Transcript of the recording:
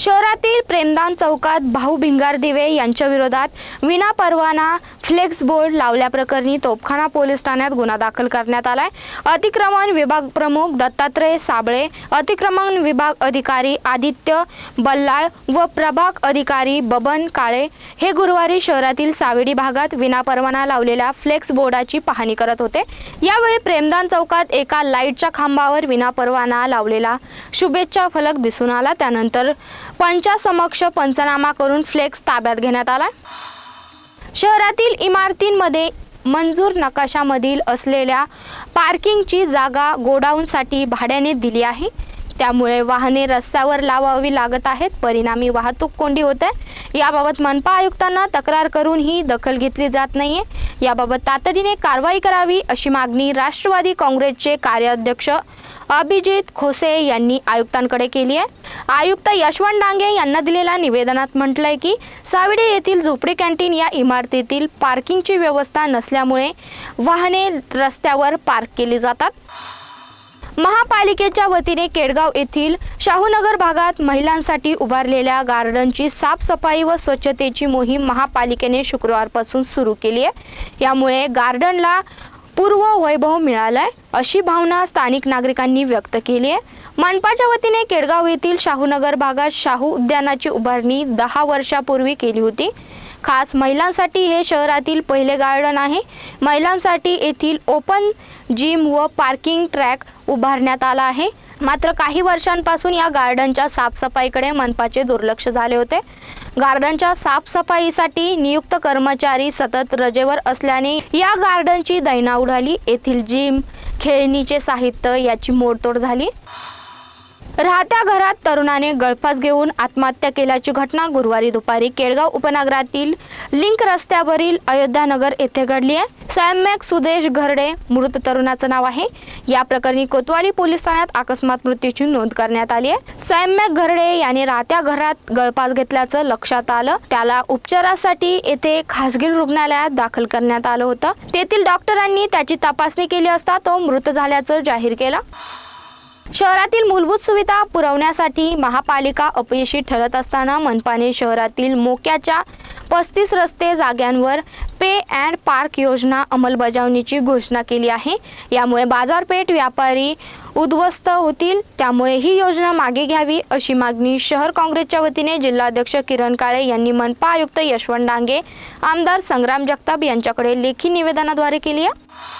शहरातील प्रेमदान चौकात भाऊ भिंगार दिवे यांच्या विरोधात विना परवाना फ्लेक्स बोर्ड लावल्याप्रकरणी तोपखाना पोलीस ठाण्यात गुन्हा दाखल करण्यात आलाय. अतिक्रमण विभाग प्रमुख दत्तात्रय साबळे अतिक्रमण विभाग अधिकारी आदित्य बल्लाळ व प्रभाग अधिकारी बबन काळे हे गुरुवारी शहरातील सावेडी भागात विनापरवाना लावलेल्या फ्लेक्स बोर्डाची पाहणी करत होते. यावेळी प्रेमदान चौकात एका लाईटच्या खांबावर विनापरवाना लावलेला शुभेच्छा फलक दिसून आला. त्यानंतर पंचासमक्ष पंचनामा करून फ्लेक्स ताब्यात घेण्यात आला. शहरातील इमारतींमध्ये मंजूर नकाशामधील असलेल्या पार्किंगची जागा गोडाऊनसाठी भाड्याने दिली आहे. त्यामुळे वाहने रस्त्यावर लावावी लागत आहेत. परिणामी वाहतूक कोंडी होते याबाबत मनपा आयुक्तांना तक्रार करूनही दखल घेतली जात नाहीये. याबाबत तातडीने कारवाई करावी अशी मागणी राष्ट्रवादी काँग्रेसचे कार्याध्यक्ष अभिजित खोसे यांनी आयुक्तांकडे केली आहे. आयुक्त यशवंत डांगे यांना दिलेल्या निवेदनात म्हटलंय की सावडे येथील झोपडी कॅन्टीन या इमारतीतील पार्किंगची व्यवस्था नसल्यामुळे वाहने रस्त्यावर पार्क केली जातात. महापालिकेच्या वतीने केडगाव येथील शाहूनगर भागात महिलांसाठी उभारलेल्या गार्डनची साफसफाई व स्वच्छतेची मोहीम महापालिकेने शुक्रवारपासून सुरू केली आहे. यामुळे गार्डनला पूर्व वैभव मिळालाय अशी भावना स्थानिक नागरिकांनी व्यक्त केली आहे. मनपाच्या वतीने केडगाव येथील शाहूनगर भागात शाहू उद्यानाची उभारणी दहा वर्षापूर्वी केली होती. खास महिलांसाठी हे शहरातील पहिले गार्डन आहे. महिलांसाठी येथील ओपन जिम व पार्किंग ट्रॅक उभारण्यात आला आहे. मात्र काही वर्षांपासून या गार्डनच्या साफसफाईकडे मनपाचे दुर्लक्ष झाले होते. गार्डनच्या साफसफाईसाठी नियुक्त कर्मचारी सतत रजेवर असल्याने या गार्डनची दैना उडाली. येथील जिम खेळणीचे साहित्य याची मोडतोड झाली. राहत्या घरात तरुणाने गळफास घेऊन आत्महत्या केल्याची घटना गुरुवारी दुपारी केळगाव उपनगरातील लिंक रस्त्यावरील अयोध्यानगर येथे घडली आहे. सैम्यक सुदेश घरडे मृत तरुणाचं नाव आहे. या प्रकरणी कोतवाली पोलीस ठाण्यात अकस्मात मृत्यूची नोंद करण्यात आली आहे. सैम्यक घरडे याने राहत्या घरात गळफास घेतल्याचं लक्षात आलं. त्याला उपचारासाठी येथे खासगी रुग्णालयात दाखल करण्यात आलं होतं. तेथील डॉक्टरांनी त्याची तपासणी केली असता तो मृत झाल्याचं जाहीर केलं. शहरातील मूलभूत सुविधा पुरवण्यासाठी महापालिका अपयशी ठरत असताना मनपाने शहरातील मोक्याच्या पस्तीस रस्ते जाग्यांवर पे अँड पार्क योजना अंमलबजावणीची घोषणा केली आहे. यामुळे बाजारपेठ व्यापारी उद्ध्वस्त होतील त्यामुळे ही योजना मागे घ्यावी अशी मागणी शहर काँग्रेसच्या वतीने जिल्हाध्यक्ष किरण काळे यांनी मनपा आयुक्त यशवंत डांगे आमदार संग्राम जगताप यांच्याकडे लेखी निवेदनाद्वारे केली आहे.